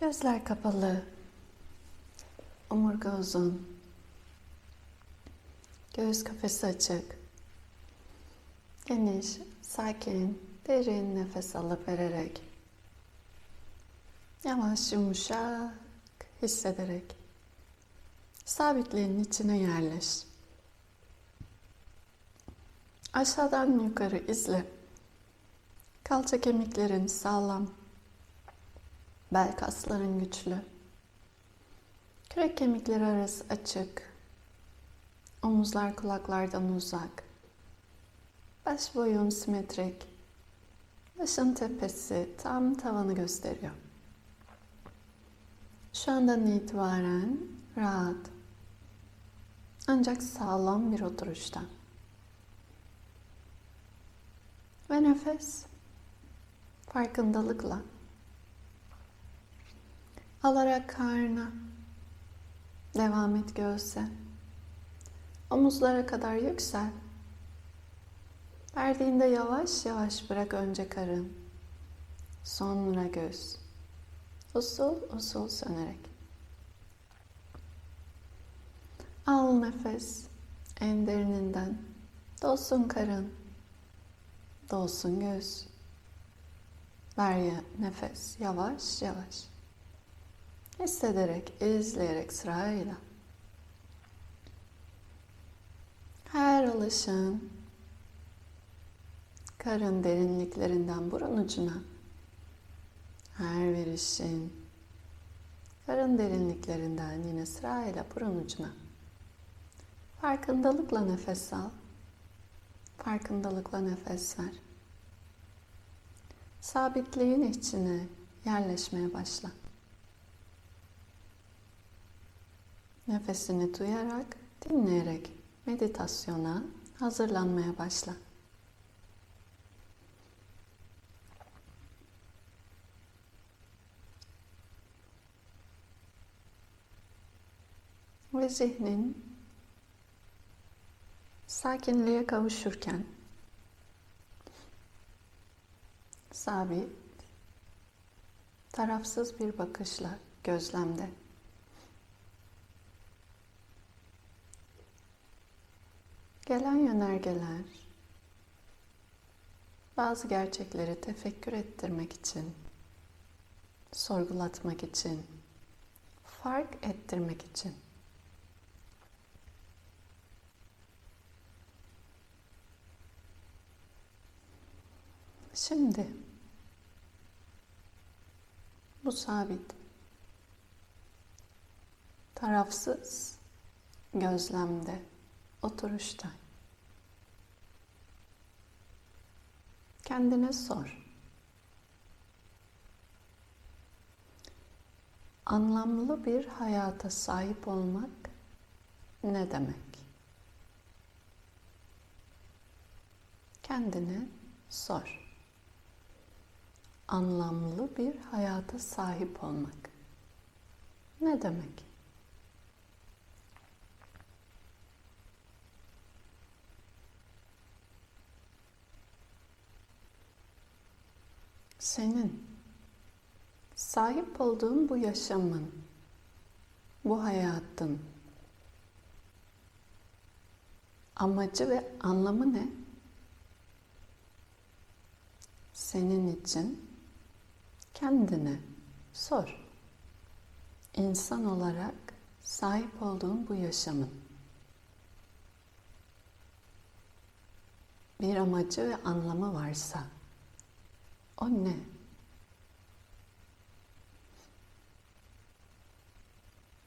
Gözler kapalı. Omurga uzun. Göğüs kafesi açık. Geniş, sakin, derin nefes alıp vererek. Yavaş, yumuşak hissederek sabitliğin içine yerleş. Aşağıdan yukarı izle. Kalça kemiklerin sağlam. Bel kasların güçlü. Kürek kemikleri arası açık. Omuzlar kulaklardan uzak. Baş boyun simetrik. Başın tepesi tam tavanı gösteriyor. Şu andan itibaren rahat. Ancak sağlam bir oturuşta. Ve nefes farkındalıkla alarak karna devam et göğse. Omuzlara kadar yüksel. Verdiğinde yavaş yavaş bırak önce karın. Sonra göz usul usul sönerek. Al nefes en derininden. Dolsun karın. Dolsun göz ver ya nefes yavaş yavaş hissederek, izleyerek sırayla. Her alışın karın derinliklerinden burun ucuna, her verişin karın derinliklerinden yine sırayla burun ucuna. Farkındalıkla nefes al. Farkındalıkla nefes ver. Sabitliğin içine yerleşmeye başla. Nefesini duyarak, dinleyerek meditasyona hazırlanmaya başla. Ve zihnin sakinliğe kavuşurken sabit, tarafsız bir bakışla gözlemde Gelen yönergeler bazı gerçekleri tefekkür ettirmek için, sorgulatmak için, fark ettirmek için. Şimdi bu sabit, tarafsız gözlemde oturuşta. Kendine sor. Anlamlı bir hayata sahip olmak ne demek? Kendine sor. Anlamlı bir hayata sahip olmak ne demek? Senin sahip olduğun bu yaşamın, bu hayatın amacı ve anlamı ne? Senin için kendine sor. İnsan olarak sahip olduğun bu yaşamın bir amacı ve anlamı varsa o ne?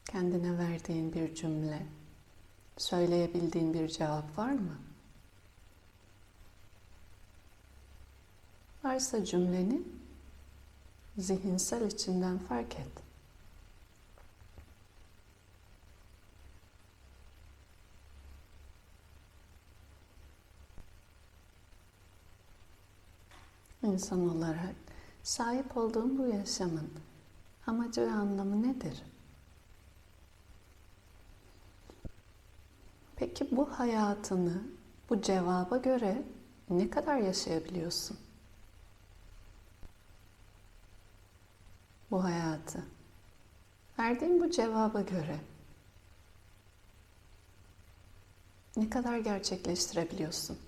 Kendine verdiğin bir cümle, söyleyebildiğin bir cevap var mı? Varsa cümleni zihinsel içinden fark et. İnsan olarak sahip olduğum bu yaşamın amacı ve anlamı nedir? Peki bu hayatını bu cevaba göre ne kadar yaşayabiliyorsun? Bu hayatı Verdiğim bu cevaba göre ne kadar gerçekleştirebiliyorsun?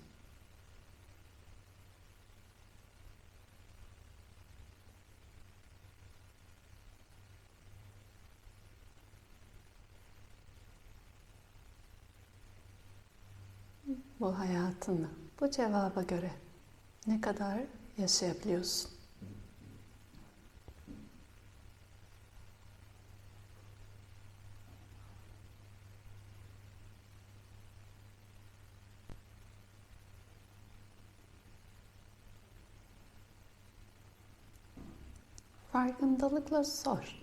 Bu hayatını bu cevaba göre ne kadar yaşayabiliyorsun? Farkındalıkla sor.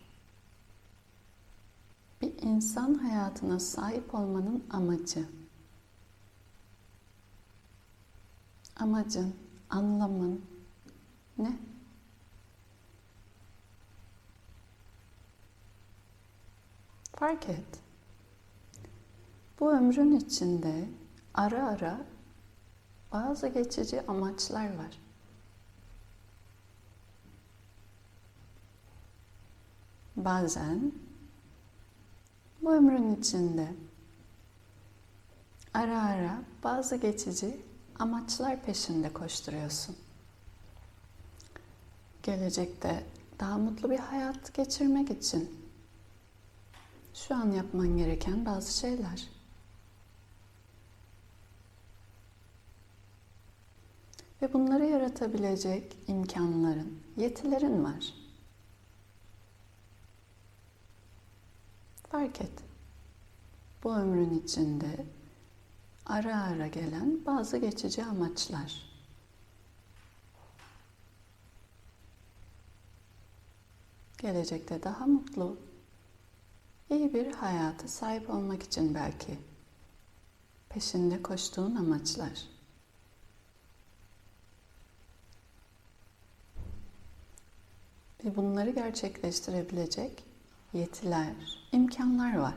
Bir insan hayatına sahip olmanın amacı. Amacın, anlamın ne? Fark et. Bu ömrün içinde ara ara bazı geçici amaçlar var. Bazen bu ömrün içinde ara ara bazı geçici amaçlar peşinde koşturuyorsun. Gelecekte daha mutlu bir hayat geçirmek için şu an yapman gereken bazı şeyler. Ve bunları yaratabilecek imkanların, yetilerin var. Fark et. Bu ömrün içinde ara ara gelen bazı geçici amaçlar. Gelecekte daha mutlu, iyi bir hayata sahip olmak için belki peşinde koştuğun amaçlar. Ve bunları gerçekleştirebilecek yetiler, imkanlar var.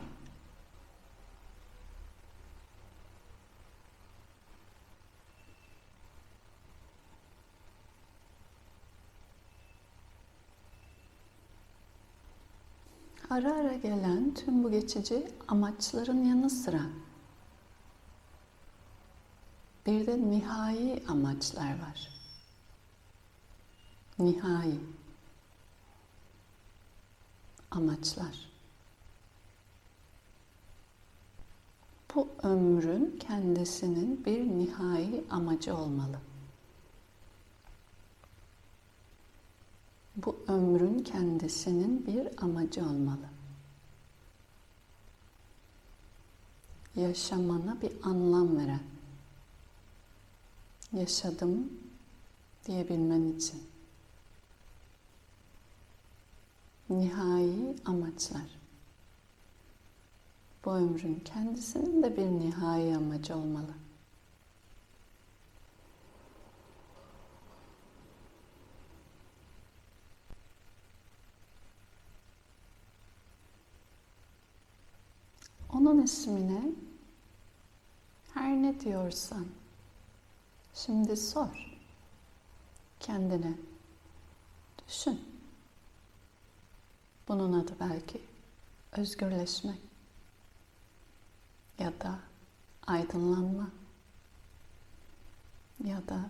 Ara ara gelen tüm bu geçici amaçların yanı sıra bir de nihai amaçlar var. Nihai amaçlar. Bu ömrün kendisinin bir nihai amacı olmalı. Bu ömrün kendisinin bir amacı olmalı. Yaşamana bir anlam veren. Yaşadım diyebilmen için. Nihai amaçlar. Bu ömrün kendisinin de bir nihai amacı olmalı. Onun ismine her ne diyorsan şimdi sor. Kendine düşün. Bunun adı belki özgürleşmek ya da aydınlanma ya da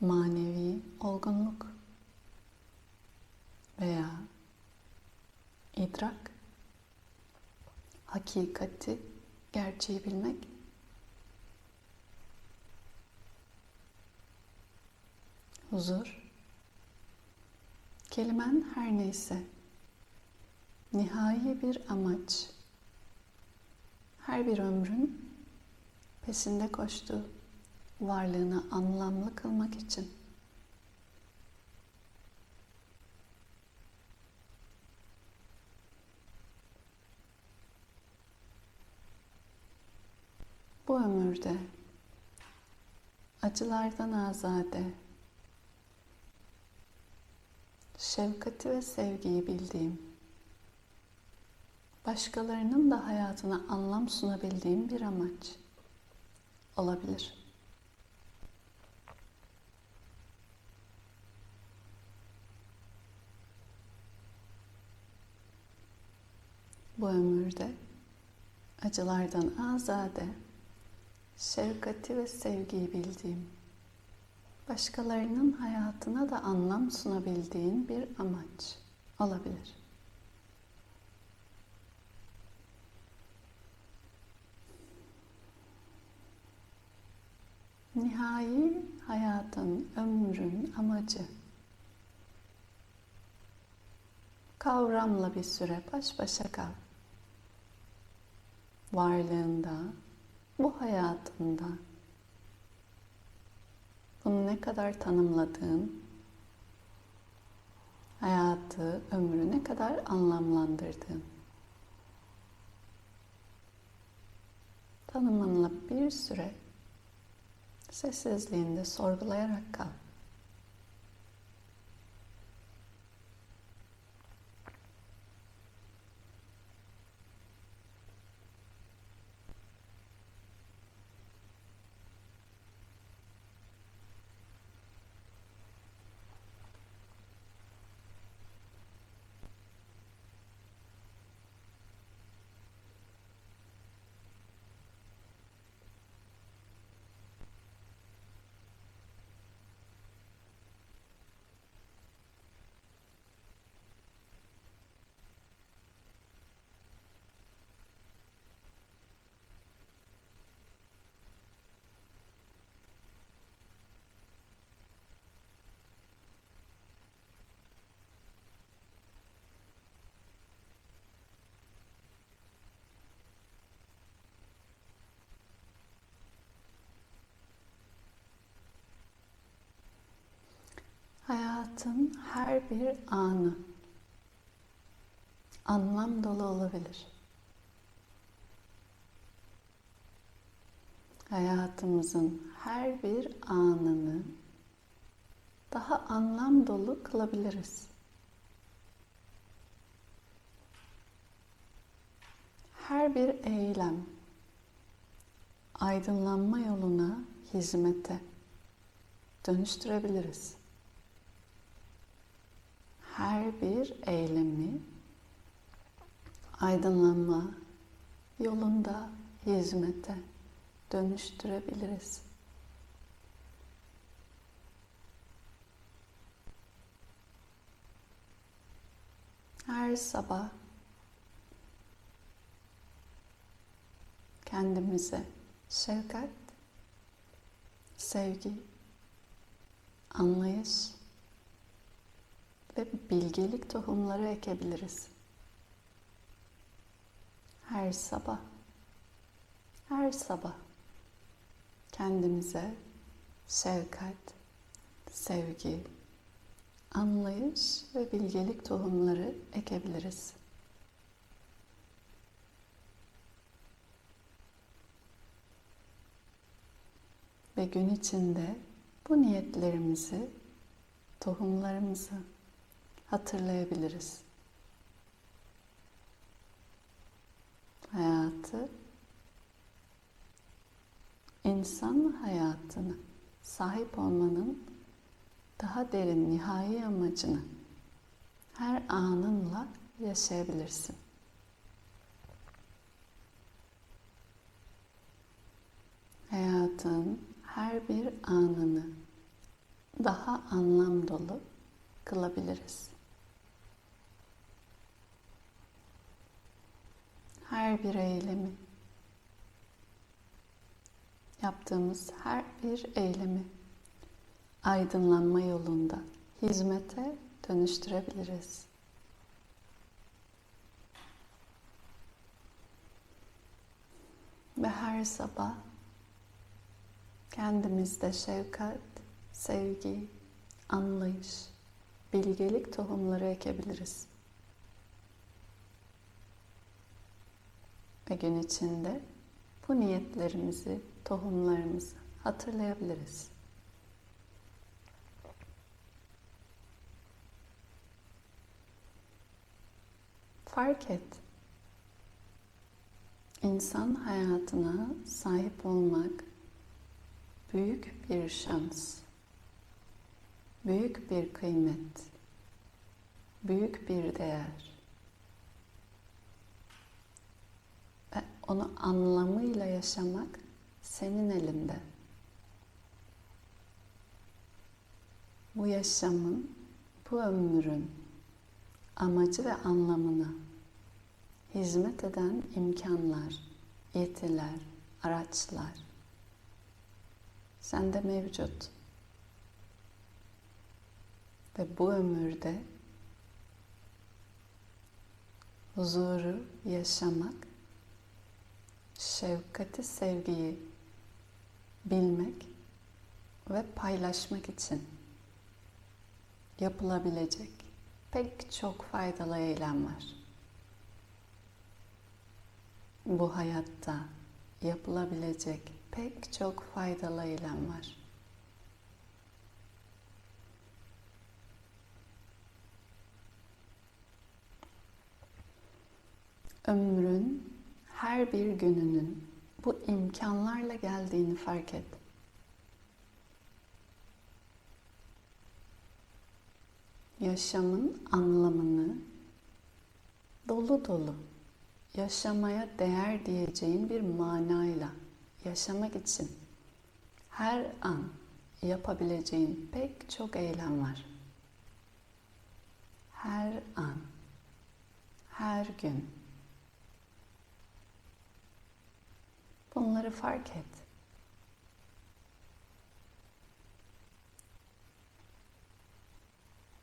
manevi olgunluk veya idrak hakikati, gerçeği bilmek. Huzur. Kelimen her neyse. Nihai bir amaç. Her bir ömrün peşinde koştuğu varlığını anlamlı kılmak için. Bu ömürde acılardan azade, şefkati ve sevgiyi bildiğim, başkalarının da hayatına anlam sunabildiğim bir amaç. Olabilir. bu ömürde acılardan azade, şefkati ve sevgiyi bildiğim, başkalarının hayatına da anlam sunabildiğin bir amaç olabilir. Nihai hayatın, ömrün amacı. Kavramla bir süre baş başa kal. Varlığında, bu hayatında bunu ne kadar tanımladığın, hayatı, ömrü ne kadar anlamlandırdığın. Tanımınla bir süre sessizliğinde sorgulayarak kal. Hayatın her bir anı anlam dolu olabilir. Hayatımızın her bir anını daha anlam dolu kılabiliriz. Her bir eylem aydınlanma yoluna hizmete dönüştürebiliriz her bir eylemi aydınlanma yolunda hizmete dönüştürebiliriz. Her sabah kendimize şefkat, sevgi, anlayış ve bilgelik tohumları ekebiliriz. Her sabah, her sabah kendimize şefkat, sevgi, anlayış ve bilgelik tohumları ekebiliriz. Ve gün içinde bu niyetlerimizi, tohumlarımızı hatırlayabiliriz. Hayatı, insan hayatını sahip olmanın daha derin nihai amacını her anınla yaşayabilirsin. Hayatın her bir anını daha anlam dolu kılabiliriz. Her bir eylemi, yaptığımız her bir eylemi aydınlanma yolunda hizmete dönüştürebiliriz. Ve her sabah kendimizde şefkat, sevgi, anlayış, bilgelik tohumları ekebiliriz. Ve gün içinde bu niyetlerimizi, tohumlarımızı hatırlayabiliriz. Fark et. İnsan hayatına sahip olmak büyük bir şans. Büyük bir kıymet. Büyük bir değer. Onu anlamıyla yaşamak senin elinde. Bu yaşamın, bu ömrün amacı ve anlamına hizmet eden imkanlar, yetiler, araçlar sende mevcut. Ve bu ömürde huzuru yaşamak, şefkati, sevgiyi bilmek ve paylaşmak için yapılabilecek pek çok faydalı eylem var. Bu hayatta yapılabilecek pek çok faydalı eylem var. Ömrün her bir gününün bu imkanlarla geldiğini fark et. Yaşamın anlamını dolu dolu yaşamaya değer diyeceğin bir manayla yaşamak için her an yapabileceğin pek çok eylem var. Her an, her gün. Bunları fark et.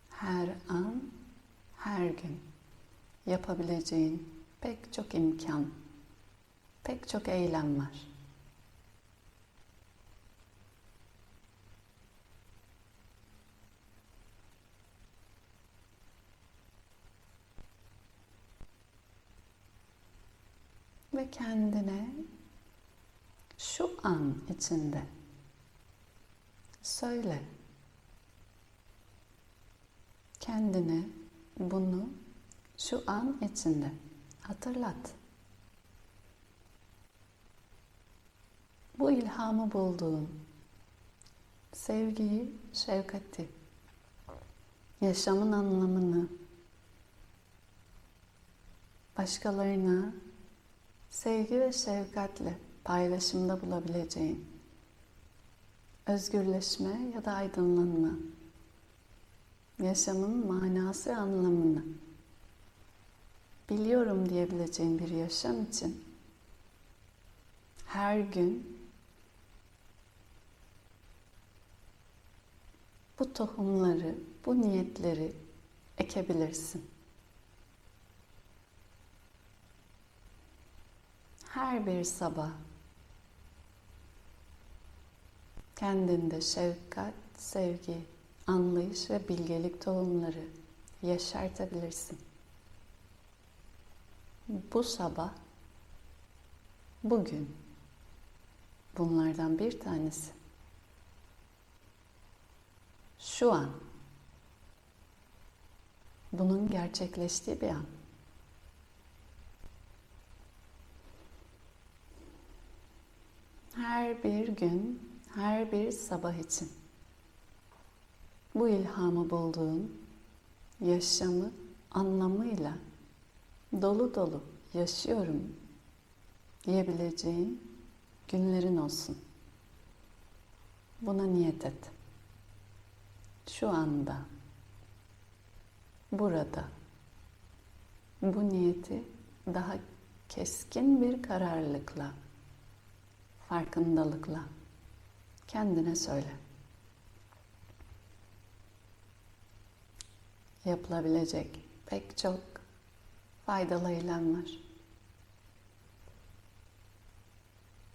Her an, her gün yapabileceğin pek çok imkan, pek çok eylem var. Ve kendine şu an içinde söyle. Kendine bunu şu an içinde hatırlat. Bu ilhamı bulduğun sevgiyi, şefkati, yaşamın anlamını, başkalarına sevgi ve şefkatle paylaşımda bulabileceğin. Özgürleşme ya da aydınlanma, yaşamın manası anlamını. Biliyorum diyebileceğin bir yaşam için. Her gün bu tohumları, bu niyetleri ekebilirsin. Her bir sabah kendinde şefkat, sevgi, anlayış ve bilgelik tohumları yaşartabilirsin. Bu sabah, bugün bunlardan bir tanesi. Şu an bunun gerçekleştiği bir an. Her bir gün, her bir sabah için bu ilhamı bulduğun yaşamı anlamıyla dolu dolu yaşıyorum diyebileceğin günlerin olsun. Buna niyet et. Şu anda, burada bu niyeti daha keskin bir kararlılıkla, farkındalıkla kendine söyle. Yapılabilecek pek çok faydalı eylem var.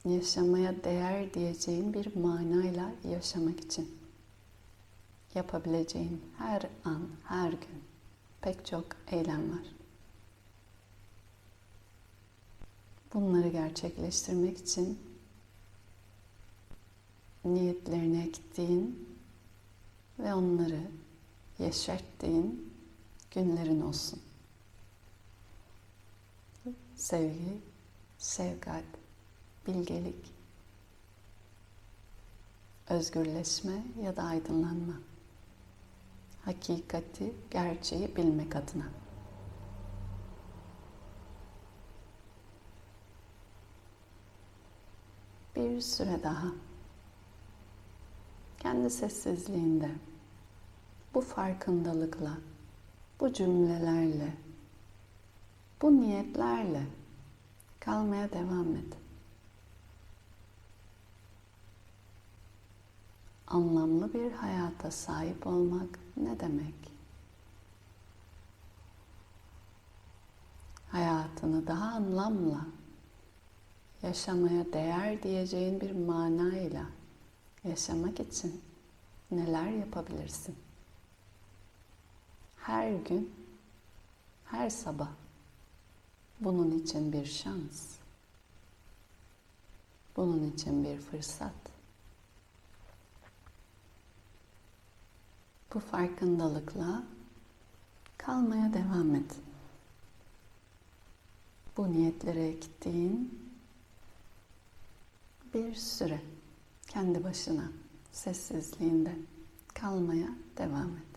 Yaşamaya değer diyeceğin bir manayla yaşamak için yapabileceğin her an, her gün pek çok eylem var. Bunları gerçekleştirmek için niyetlerine ektiğin ve onları yeşerttiğin günlerin olsun. Sevgi, şefkat, bilgelik, özgürleşme ya da aydınlanma. Hakikati, gerçeği bilmek adına. bir süre daha kendi sessizliğinde bu farkındalıkla, bu cümlelerle, bu niyetlerle kalmaya devam et. Anlamlı bir hayata sahip olmak ne demek? Hayatını daha anlamla yaşamaya değer diyeceğin bir manayla yaşamak için neler yapabilirsin? Her gün, her sabah bunun için bir şans. Bunun için bir fırsat. Bu farkındalıkla kalmaya devam et. Bu niyetlere gittiğin bir süre kendi başına sessizliğinde kalmaya devam et.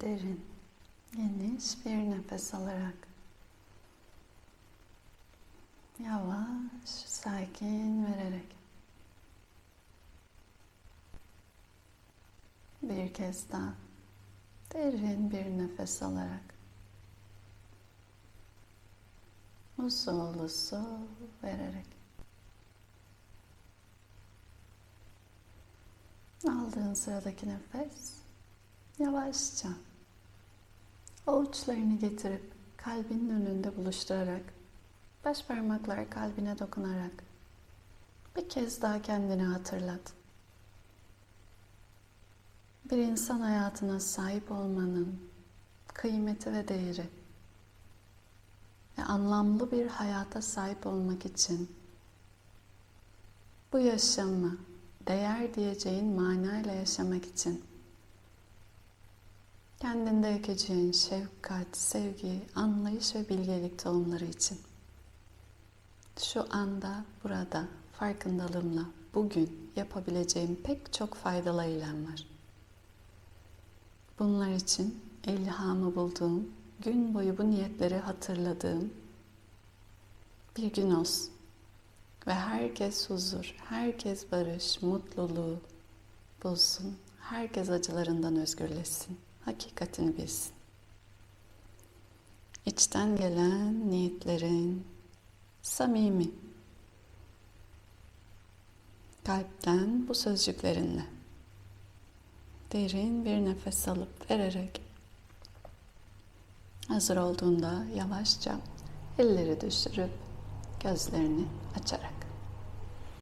Derin, geniş bir nefes alarak. Yavaş, sakin vererek. Bir kez daha. Derin bir nefes alarak. Usul usul vererek. Aldığın sıradaki nefes Yavaşça avuçlarını getirip kalbinin önünde buluşturarak baş parmaklar kalbine dokunarak bir kez daha kendini hatırlat. Bir insan hayatına sahip olmanın kıymeti ve değeri ve anlamlı bir hayata sahip olmak için bu yaşamı değer diyeceğin manayla yaşamak için Kendinde ekeceğin şefkat, sevgi, anlayış ve bilgelik tohumları için. Şu anda, burada, farkındalığımla bugün yapabileceğim pek çok faydalı eylem var. Bunlar için ilhamı bulduğum, gün boyu bu niyetleri hatırladığım bir gün olsun. Ve herkes huzur, herkes barış, mutluluğu bulsun. Herkes acılarından özgürleşsin hakikatini bilsin. İçten gelen niyetlerin samimi, kalpten bu sözcüklerinle. Derin bir nefes alıp vererek. Hazır olduğunda yavaşça elleri düşürüp gözlerini açarak